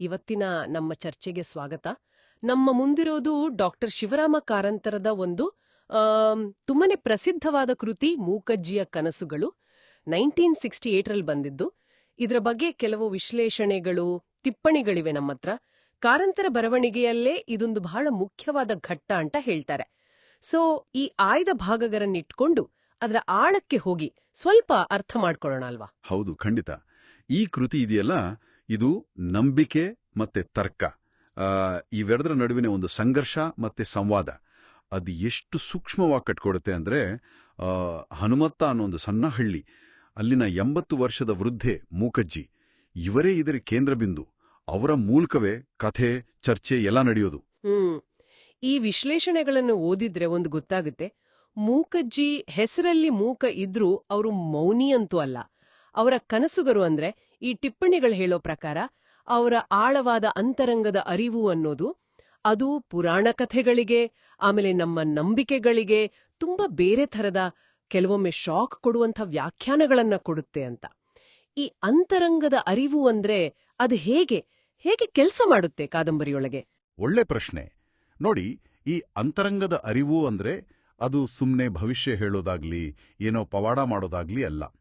ಇವತ್ತಿನ ನಮ್ಮ ಚರ್ಚೆಗೆ ಸ್ವಾಗತ. ನಮ್ಮ ಮುಂದಿರೋದು ಡಾಕ್ಟರ್ ಶಿವರಾಮ ಕಾರಂತರದ ಒಂದು ತುಂಬಾನೇ ಪ್ರಸಿದ್ಧವಾದ ಕೃತಿ ಮೂಕಜ್ಜಿಯ ಕನಸುಗಳು ನೈನ್ಟೀನ್ ಸಿಕ್ಸ್ಟಿ ಏಟ್ರಲ್ಲಿ ಬಂದಿದ್ದು. ಇದರ ಬಗ್ಗೆ ಕೆಲವು ವಿಶ್ಲೇಷಣೆಗಳು ತಿಪ್ಪಣಿಗಳಿವೆ ನಮ್ಮ ಹತ್ರ. ಕಾರಂತರ ಬರವಣಿಗೆಯಲ್ಲೇ ಇದೊಂದು ಬಹಳ ಮುಖ್ಯವಾದ ಘಟ್ಟ ಅಂತ ಹೇಳ್ತಾರೆ. ಸೊ, ಈ ಆಯ್ದ ಭಾಗಗಳನ್ನಿಟ್ಕೊಂಡು ಅದರ ಆಳಕ್ಕೆ ಹೋಗಿ ಸ್ವಲ್ಪ ಅರ್ಥ ಮಾಡ್ಕೊಳ್ಳೋಣ ಅಲ್ವಾ? ಹೌದು, ಖಂಡಿತ. ಈ ಕೃತಿ ಇದೆಯಲ್ಲ ಇದು ನಂಬಿಕೆ ಮತ್ತೆ ತರ್ಕ. ಇವೆರಡರ ನಡುವಿನ ಒಂದು ಸಂಘರ್ಷ ಮತ್ತೆ ಸಂವಾದ. ಅದು ಎಷ್ಟು ಸೂಕ್ಷ್ಮವಾಗಿ ಕಟ್ಕೊಡುತ್ತೆ ಅಂದ್ರೆ ಹನುಮತ್ತ ಅನ್ನೋ ಒಂದು ಸಣ್ಣ ಹಳ್ಳಿ, ಅಲ್ಲಿನ ಎಂಬತ್ತು ವರ್ಷದ ವೃದ್ಧೆ ಮೂಕಜ್ಜಿ, ಇವರೇ ಇದರ ಕೇಂದ್ರ ಬಿಂದು. ಅವರ ಮೂಲಕವೇ ಕಥೆ, ಚರ್ಚೆ ಎಲ್ಲ ನಡೆಯೋದು. ಈ ವಿಶ್ಲೇಷಣೆಗಳನ್ನು ಓದಿದ್ರೆ ಒಂದು ಗೊತ್ತಾಗುತ್ತೆ. ಮೂಕಜ್ಜಿ ಹೆಸರಲ್ಲಿ ಮೂಕ ಇದ್ರೂ ಅವರು ಮೌನಿ ಅಂತೂ ಅಲ್ಲ. ಅವರ ಕನಸುಗರು ಅಂದ್ರೆ ಈ ಟಿಪ್ಪಣಿಗಳು ಹೇಳೋ ಪ್ರಕಾರ ಅವರ ಆಳವಾದ ಅಂತರಂಗದ ಅರಿವು ಅನ್ನೋದು ಅದು ಪುರಾಣ ಕಥೆಗಳಿಗೆ, ಆಮೇಲೆ ನಮ್ಮ ನಂಬಿಕೆಗಳಿಗೆ ತುಂಬಾ ಬೇರೆ ಥರದ ಕೆಲವೊಮ್ಮೆ ಶಾಕ್ ಕೊಡುವಂಥ ವ್ಯಾಖ್ಯಾನಗಳನ್ನು ಕೊಡುತ್ತೆ ಅಂತ. ಈ ಅಂತರಂಗದ ಅರಿವು ಅಂದ್ರೆ ಅದು ಹೇಗೆ ಹೇಗೆ ಕೆಲಸ ಮಾಡುತ್ತೆ ಕಾದಂಬರಿಯೊಳಗೆ? ಒಳ್ಳೆ ಪ್ರಶ್ನೆ. ನೋಡಿ, ಈ ಅಂತರಂಗದ ಅರಿವು ಅಂದ್ರೆ ಅದು ಸುಮ್ಮನೆ ಭವಿಷ್ಯ ಹೇಳೋದಾಗ್ಲಿ, ಏನೋ ಪವಾಡ ಮಾಡೋದಾಗ್ಲಿ ಅಲ್ಲ.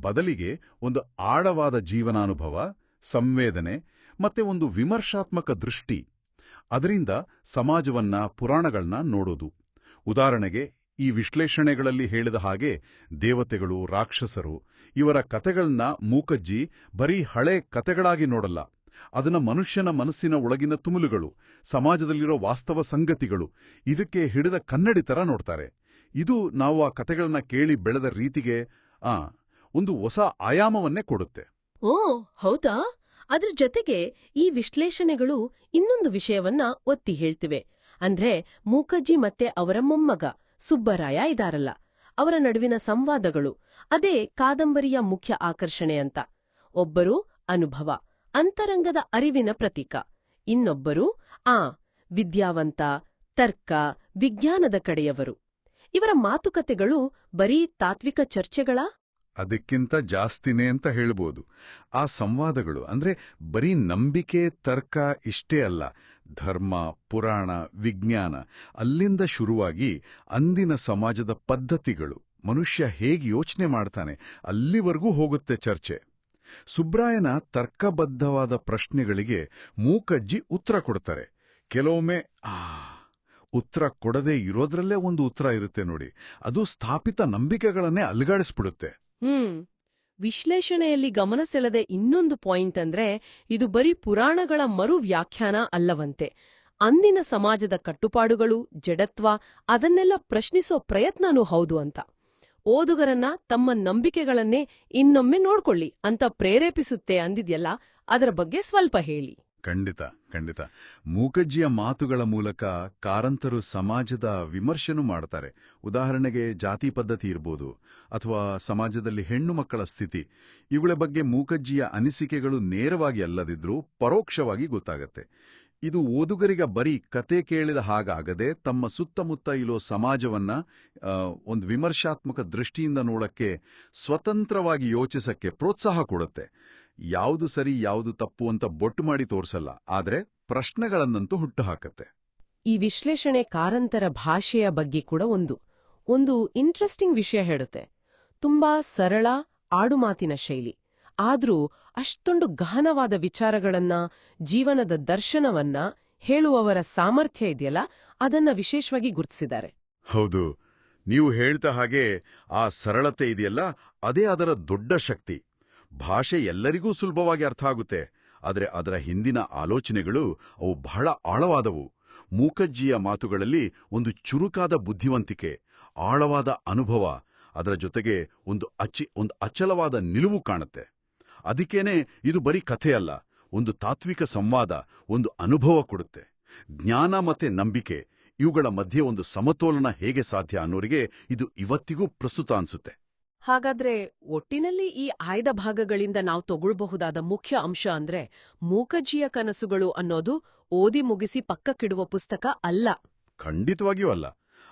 ಬದಲಿಗೆ ಒಂದು ಆಳವಾದ ಜೀವನಾನುಭವ, ಸಂವೇದನೆ ಮತ್ತೆ ಒಂದು ವಿಮರ್ಶಾತ್ಮಕ ದೃಷ್ಟಿ. ಅದರಿಂದ ಸಮಾಜವನ್ನ ಪುರಾಣಗಳನ್ನ ನೋಡೋದು. ಉದಾಹರಣೆಗೆ, ಈ ವಿಶ್ಲೇಷಣೆಗಳಲ್ಲಿ ಹೇಳಿದ ಹಾಗೆ ದೇವತೆಗಳು, ರಾಕ್ಷಸರು ಇವರ ಕತೆಗಳನ್ನ ಮೂಕಜ್ಜಿ ಬರೀ ಹಳೆ ಕತೆಗಳಾಗಿ ನೋಡಲ್ಲ. ಅದನ್ನ ಮನುಷ್ಯನ ಮನಸ್ಸಿನ ಒಳಗಿನ ತುಮುಲುಗಳು, ಸಮಾಜದಲ್ಲಿರೋ ವಾಸ್ತವ ಸಂಗತಿಗಳು ಇದಕ್ಕೆ ಹಿಡಿದ ಕನ್ನಡಿ ತರ ನೋಡ್ತಾರೆ. ಇದು ನಾವು ಆ ಕತೆಗಳನ್ನ ಕೇಳಿ ಬೆಳೆದ ರೀತಿಗೆ, ಆ ಒಂದು ಹೊಸ ಆಯಾಮವನ್ನೇ ಕೊಡುತ್ತೆ. ಓ, ಹೌದಾ? ಅದ್ರ ಜೊತೆಗೆ ಈ ವಿಶ್ಲೇಷಣೆಗಳು ಇನ್ನೊಂದು ವಿಷಯವನ್ನ ಒತ್ತಿ ಹೇಳ್ತಿವೆ. ಅಂದ್ರೆ ಮೂಕಜ್ಜಿ ಮತ್ತೆ ಅವರ ಮೊಮ್ಮಗ, ಸುಬ್ಬರಾಯ ಇದಾರಲ್ಲ, ಅವರ ನಡುವಿನ ಸಂವಾದಗಳು, ಅದೇ ಕಾದಂಬರಿಯ ಮುಖ್ಯ ಆಕರ್ಷಣೆ ಅಂತ. ಒಬ್ಬರು ಅನುಭವ, ಅಂತರಂಗದ ಅರಿವಿನ ಪ್ರತೀಕ. ಇನ್ನೊಬ್ಬರು, ಆ, ವಿದ್ಯಾವಂತ, ತರ್ಕ, ವಿಜ್ಞಾನದ ಕಡೆಯವರು. ಇವರ ಮಾತುಕತೆಗಳು ಬರೀ ತಾತ್ವಿಕ ಚರ್ಚೆಗಳಾ? ಅದಕ್ಕಿಂತ ಜಾಸ್ತಿನೇ ಅಂತ ಹೇಳ್ಬೋದು. ಆ ಸಂವಾದಗಳು, ಅಂದ್ರೆ ಬರೀ ನಂಬಿಕೆ, ತರ್ಕ ಇಷ್ಟೇ ಅಲ್ಲ. ಧರ್ಮ, ಪುರಾಣ, ವಿಜ್ಞಾನ, ಅಲ್ಲಿಂದ ಶುರುವಾಗಿ ಅಂದಿನ ಸಮಾಜದ ಪದ್ಧತಿಗಳು. ಮನುಷ್ಯ ಹೇಗೆ ಯೋಚನೆ ಮಾಡ್ತಾನೆ, ಅಲ್ಲಿವರೆಗೂ ಹೋಗುತ್ತೆ ಚರ್ಚೆ. ಸುಬ್ರಾಯನ ತರ್ಕಬದ್ಧವಾದ ಪ್ರಶ್ನೆಗಳಿಗೆ ಮೂಕಜ್ಜಿ ಉತ್ತರ ಕೊಡ್ತಾರೆ. ಕೆಲವೊಮ್ಮೆ, ಆ, ಉತ್ತರ ಕೊಡದೇ ಇರೋದ್ರಲ್ಲೇ ಒಂದು ಉತ್ತರ ಇರುತ್ತೆ ನೋಡಿ. ಅದು ಸ್ಥಾಪಿತ ನಂಬಿಕೆಗಳನ್ನೇ ಅಲುಗಾಡಿಸ್ಬಿಡುತ್ತೆ. ಹ್ಮ್. ವಿಶ್ಲೇಷಣೆಯಲ್ಲಿ ಗಮನ ಸೆಳೆದ ಇನ್ನೊಂದು ಪಾಯಿಂಟ್ ಅಂದ್ರೆ ಇದು ಬರೀ ಪುರಾಣಗಳ ಮರು ವ್ಯಾಖ್ಯಾನ ಅಲ್ಲವಂತೆ. ಅಂದಿನ ಸಮಾಜದ ಕಟ್ಟುಪಾಡುಗಳು, ಜಡತ್ವ ಅದನ್ನೆಲ್ಲ ಪ್ರಶ್ನಿಸೋ ಪ್ರಯತ್ನನೂ ಹೌದು ಅಂತ. ಓದುಗರನ್ನ ತಮ್ಮ ನಂಬಿಕೆಗಳನ್ನೇ ಇನ್ನೊಮ್ಮೆ ನೋಡ್ಕೊಳ್ಳಿ ಅಂತ ಪ್ರೇರೇಪಿಸುತ್ತೆ ಅಂದಿದ್ಯಲ್ಲ, ಅದರ ಬಗ್ಗೆ ಸ್ವಲ್ಪ ಹೇಳಿ. ಖಂಡಿತ. ಖಂಡಿತ. ಮೂಕಜ್ಜಿಯ ಮಾತುಗಳ ಮೂಲಕ ಕಾರಂತರು ಸಮಾಜದ ವಿಮರ್ಶೆನೂ ಮಾಡ್ತಾರೆ. ಉದಾಹರಣೆಗೆ ಜಾತಿ ಪದ್ಧತಿ ಇರ್ಬೋದು, ಅಥವಾ ಸಮಾಜದಲ್ಲಿ ಹೆಣ್ಣು ಮಕ್ಕಳ ಸ್ಥಿತಿ. ಇವುಗಳ ಬಗ್ಗೆ ಮೂಕಜ್ಜಿಯ ಅನಿಸಿಕೆಗಳು ನೇರವಾಗಿ ಅಲ್ಲದಿದ್ರೂ ಪರೋಕ್ಷವಾಗಿ ಗೊತ್ತಾಗತ್ತೆ. ಇದು ಓದುಗರಿಗ ಬರೀ ಕತೆ ಕೇಳಿದ ಹಾಗಾಗದೆ ತಮ್ಮ ಸುತ್ತಮುತ್ತ ಇರೋ ಸಮಾಜವನ್ನ ಒಂದು ವಿಮರ್ಶಾತ್ಮಕ ದೃಷ್ಟಿಯಿಂದ ನೋಡಕ್ಕೆ ಸ್ವತಂತ್ರವಾಗಿ ಯೋಚಿಸಕ್ಕೆ ಪ್ರೋತ್ಸಾಹ ಕೊಡುತ್ತೆ. ಯಾವುದು ಸರಿ ಯಾವುದು ತಪ್ಪು ಅಂತ ಬೊಟ್ಟು ಮಾಡಿ ತೋರಿಸಲ್ಲ. ಆದರೆ ಪ್ರಶ್ನೆಗಳನ್ನಂತೂ ಹುಟ್ಟುಹಾಕತ್ತೆ. ಈ ವಿಶ್ಲೇಷಣೆ ಕಾರಂತರ ಭಾಷೆಯ ಬಗ್ಗೆ ಕೂಡ ಒಂದು. ಒಂದು ಇಂಟ್ರೆಸ್ಟಿಂಗ್ ವಿಷಯ ಹೇಳುತ್ತೆ. ತುಂಬಾ ಸರಳ ಆಡುಮಾತಿನ ಶೈಲಿ. ಆದ್ರೂ ಅಷ್ಟೊಂದು ಗಹನವಾದ ವಿಚಾರಗಳನ್ನ ಜೀವನದ ದರ್ಶನವನ್ನ ಹೇಳುವವರ ಸಾಮರ್ಥ್ಯ ಇದೆಯಲ್ಲ ಅದನ್ನ ವಿಶೇಷವಾಗಿ ಗುರುತಿಸಿದ್ದಾರೆ. ಹೌದು. ನೀವು ಹೇಳ್ತಾ ಹಾಗೆ ಆ ಸರಳತೆ ಇದೆಯಲ್ಲ ಅದೇ ಅದರ ದೊಡ್ಡ ಶಕ್ತಿ. ಭಾಷೆ ಎಲ್ಲರಿಗೂ ಸುಲಭವಾಗಿ ಅರ್ಥ ಆಗುತ್ತೆ, ಆದರೆ ಅದರ ಹಿಂದಿನ ಆಲೋಚನೆಗಳು ಅವು ಬಹಳ ಆಳವಾದವು. ಮೂಕಜ್ಜಿಯ ಮಾತುಗಳಲ್ಲಿ ಒಂದು ಚುರುಕಾದ ಬುದ್ಧಿವಂತಿಕೆ, ಆಳವಾದ ಅನುಭವ, ಅದರ ಜೊತೆಗೆ ಒಂದು ಅಚ್ಚಿ ಒಂದು ಅಚಲವಾದ ನಿಲುವು ಕಾಣುತ್ತೆ. ಅದಕ್ಕೇನೆ ಇದು ಬರೀ ಕಥೆಯಲ್ಲ, ಒಂದು ತಾತ್ವಿಕ ಸಂವಾದ, ಒಂದು ಅನುಭವ ಕೊಡುತ್ತೆ. ಜ್ಞಾನ ಮತ್ತೆ ನಂಬಿಕೆ, ಇವುಗಳ ಮಧ್ಯೆ ಒಂದು ಸಮತೋಲನ ಹೇಗೆ ಸಾಧ್ಯ ಅನ್ನೋರಿಗೆ ಇದು ಇವತ್ತಿಗೂ ಪ್ರಸ್ತುತ ಅನ್ಸುತ್ತೆ. ಹಾಗಾದ್ರೆ ಒಟ್ಟಿನಲ್ಲಿ ಈ ಆಯ್ದ ಭಾಗಗಳಿಂದ ನಾವು ತಗೊಳ್ಬಹುದಾದ ಮುಖ್ಯ ಅಂಶ ಅಂದ್ರೆ ಮೂಕಜ್ಜಿಯ ಕನಸುಗಳು ಅನ್ನೋದು ಓದಿ ಮುಗಿಸಿ ಪಕ್ಕಕ್ಕಿಡುವ ಪುಸ್ತಕ ಅಲ್ಲ. ಖಂಡಿತವಾಗಿಯೂ ಅಲ್ಲ.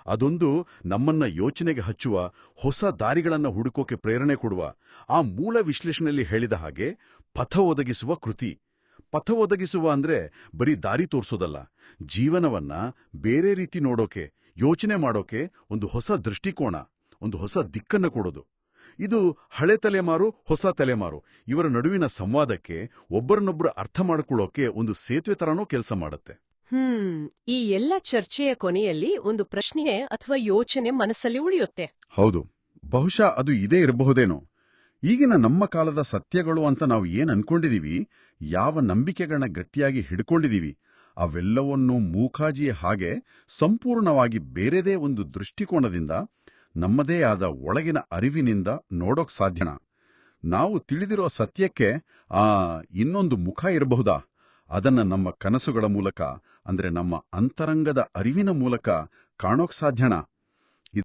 ಅದೊಂದು ನಮ್ಮನ್ನ ಯೋಚನೆಗೆ ಹಚ್ಚುವ, ಹೊಸ ದಾರಿಗಳನ್ನ ಹುಡುಕೋಕೆ ಪ್ರೇರಣೆ ಕೊಡುವ, ಆ ಮೂಲ ವಿಶ್ಲೇಷಣೆಯಲ್ಲಿ ಹೇಳಿದ ಹಾಗೆ ಪಥ ಒದಗಿಸುವ ಕೃತಿ. ಪಥ ಒದಗಿಸುವ ಅಂದ್ರೆ ಬರೀ ದಾರಿ ತೋರಿಸೋದಲ್ಲ, ಜೀವನವನ್ನ ಬೇರೆ ರೀತಿ ನೋಡೋಕೆ, ಯೋಚನೆ ಮಾಡೋಕೆ ಒಂದು ಹೊಸ ದೃಷ್ಟಿಕೋನ, ಒಂದು ಹೊಸ ದಿಕ್ಕನ್ನು ಕೊಡೋದು. ಇದು ಹಳೆ ತಲೆಮಾರು ಹೊಸ ತಲೆಮಾರು. ಇವರ ನಡುವಿನ ಸಂವಾದಕ್ಕೆ ಒಬ್ಬರನ್ನೊಬ್ಬರು ಅರ್ಥ ಮಾಡಿಕೊಳ್ಳೋಕೆ ಒಂದು ಸೇತುವೆ ತರನೂ ಕೆಲಸ ಮಾಡುತ್ತೆ. ಹ್ಮ್. ಈ ಎಲ್ಲ ಚರ್ಚೆಯ ಕೊನೆಯಲ್ಲಿ ಒಂದು ಪ್ರಶ್ನೆ ಅಥವಾ ಯೋಚನೆ ಮನಸ್ಸಲ್ಲಿ ಉಳಿಯುತ್ತೆ. ಹೌದು. ಬಹುಶಃ ಅದು ಇದೇ ಇರಬಹುದೇನೋ. ಈಗಿನ ನಮ್ಮ ಕಾಲದ ಸತ್ಯಗಳು ಅಂತ ನಾವು ಏನ್ ಅನ್ಕೊಂಡಿದೀವಿ? ಯಾವ ನಂಬಿಕೆಗಳನ್ನ ಗಟ್ಟಿಯಾಗಿ ಹಿಡ್ಕೊಂಡಿದೀವಿ? ಅವೆಲ್ಲವನ್ನೂ ಮೂಕಾಜಿಯ ಹಾಗೆ ಸಂಪೂರ್ಣವಾಗಿ ಬೇರೆದೇ ಒಂದು ದೃಷ್ಟಿಕೋನದಿಂದ ನಮ್ಮದೇ ಆದ ಒಳಗಿನ ಅರಿವಿನಿಂದ ನೋಡೋಕ್ ಸಾಧ್ಯನಾ? ನಾವು ತಿಳಿದಿರೋ ಸತ್ಯಕ್ಕೆ ಆ ಇನ್ನೊಂದು ಮುಖ ಇರಬಹುದಾ? ಅದನ್ನ ನಮ್ಮ ಕನಸುಗಳ ಮೂಲಕ, ಅಂದ್ರೆ ನಮ್ಮ ಅಂತರಂಗದ ಅರಿವಿನ ಮೂಲಕ ಕಾಣೋಕ್ ಸಾಧ್ಯನಾ?